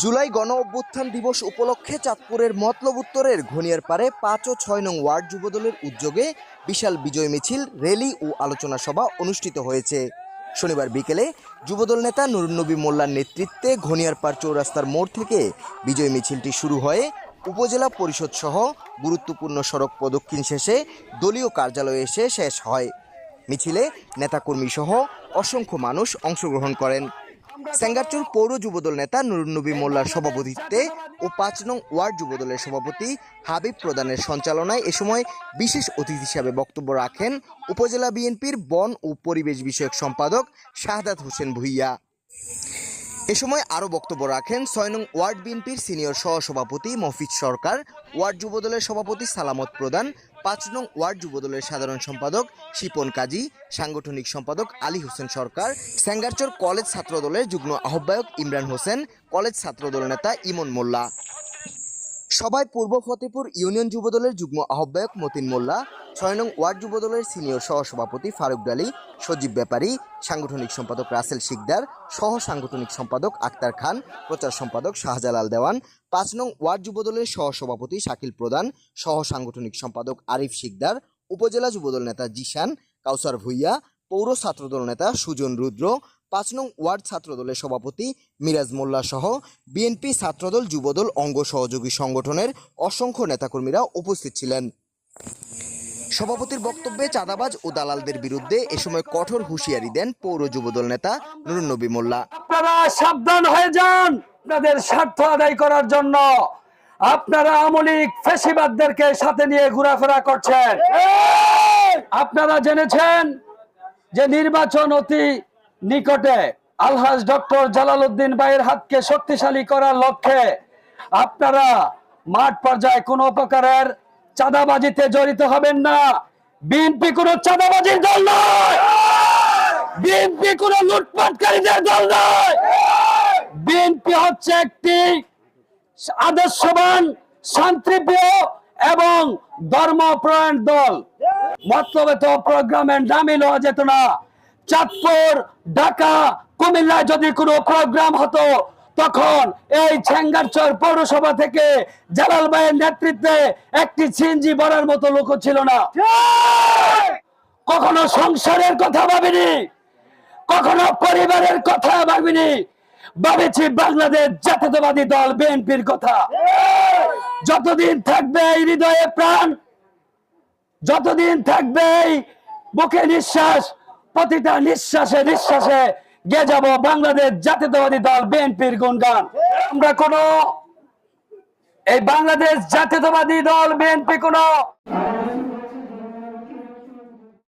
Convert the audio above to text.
জুলাই গণ অভ্যুত্থান দিবস উপলক্ষে চাঁদপুরের মতলব উত্তরের ঘনিয়ার পারে পাঁচ ও ছয় নং ওয়ার্ড যুবদলের উদ্যোগে বিশাল বিজয় মিছিল, র্যালি ও আলোচনা সভা অনুষ্ঠিত হয়েছে। শনিবার বিকেলে যুবদল নেতা নুরুন্নবী মোল্লার নেতৃত্বে ঘনিয়ারপাড় চৌরাস্তার মোড় থেকে বিজয় মিছিলটি শুরু হয়ে। উপজেলা পরিষদ সহ গুরুত্বপূর্ণ সড়ক প্রদক্ষিণ শেষে দলীয় কার্যালয়ে এসে শেষ হয়। মিছিলে নেতাকর্মী সহ অসংখ্য মানুষ অংশগ্রহণ করেন। সেঙ্গারচুর পৌর যুবদল নেতা নুরুন্নবী মোল্লার সভাপতিত্বে ও পাঁচ নং ওয়ার্ড যুবদলের সভাপতি হাবিব প্রদানের সঞ্চালনায় এ সময় বিশেষ অতিথি হিসাবে বক্তব্য রাখেন উপজেলা বিএনপির বন ও পরিবেশ বিষয়ক সম্পাদক শাহাদাত হোসেন ভুইয়া। এ সময় আরও বক্তব্য রাখেন ছয় নং ওয়ার্ড বিএনপির সিনিয়র সহসভাপতি মফিজ সরকার, ওয়ার্ড যুবদলের সভাপতি সালামত প্রদান পাঁচ নং ওয়ার্ড যুবদলের সাধারণ সম্পাদক শিপন কাজী, সাংগঠনিক সম্পাদক আলী হোসেন সরকার স্যাঙ্গারচর কলেজ ছাত্রদলের যুগ্ম আহ্বায়ক ইমরান হোসেন, কলেজ ছাত্রদল নেতা ইমন মোল্লা। সভায় পূর্ব ফতেপুর ইউনিয়ন যুবদলের যুগ্ম আহ্বায়ক মতিন মোল্লা, ছয় নং ওয়ার্ড যুবদলের সিনিয়র সহসভাপতি ফারুক ডালি, সজীব ব্যাপারী, সাংগঠনিক সম্পাদক রাসেল শিকদার, সহ সাংগঠনিক সম্পাদক আক্তার খান, প্রচার সম্পাদক শাহজালাল দেওয়ান, পাঁচ নং ওয়ার্ড যুবদলের সহসভাপতি শাকিল প্রধান, সহ সাংগঠনিক সম্পাদক আরিফ শিকদার, উপজেলা যুবদল নেতা জিশান, কাউসার ভুইয়া, পৌর ছাত্রদল নেতা সুজন রুদ্র পাঁচ নং ওয়ার্ড ছাত্রদলের সভাপতি মিরাজ মোল্লা সহ বিএনপি ছাত্রদল, যুবদল, অঙ্গ সহযোগী সংগঠনের অসংখ্য নেতাকর্মীরা উপস্থিত ছিলেন। সভাপতির বক্তব্যে চাঁদাবাজ ও দালালদের বিরুদ্ধে এ সময় কঠোর হুঁশিয়ারি দেন পৌর যুবদল নেতা নুরুন্নবী মোল্লা। আপনারা সাবধান হয়ে যান আপনাদের স্বার্থ আদায় করার জন্য। আপনারা আমলিক ফেসিবাদদেরকে সাথে নিয়ে ঘোরাফেরা করছেন। আপনারা জেনেছেন যে নির্বাচন অতি নিকটে আলহাজ ডক্টর জালালউদ্দিন ভাইয়ের হাতকে শক্তিশালী করার লক্ষ্যে আপনারা মাঠ পর্যায়ে কোনো প্রকারের চাঁদাবাজিতে জড়িত হবেন না। বিএনপি কোনো চাঁদাবাজির দল নয়। বিএনপি কোন লুটপাটকারীদের দল নয়। বিএনপি হচ্ছে একটি আদর্শবান, শান্তিপ্রিয় এবং ধর্মপ্রাণ দল। মতলবেত প্রোগ্রামের নামই লওয়া যেত না। চাঁদপুর, ঢাকা, কুমিল্লায় যদি কোনো প্রোগ্রাম হতো, তখন এই ছেঙ্গারচর পৌরসভা থেকে জালাল ভাইয়ের নেতৃত্বে একটি সিনজি বলার মতো লোক ছিল না। কখনো সংসারের কথা ভাবিনি, কখনো পরিবারের কথা ভাবিনি, ভাবেছি বাংলাদেশ জাতীয়তাবাদী দল, বিএনপির কথা। যতদিন থাকবে এই হৃদয়ে প্রাণ, যতদিন থাকবে এই বুকে নিঃশ্বাস প্রতিটা নিঃশ্বাসে নিঃশ্বাসে গে যাব বাংলাদেশ জাতীয়তাবাদী দল, বিএনপির গুণগান। আমরা কোনো এই বাংলাদেশ জাতীয়তাবাদী দল, বিএনপি কোনো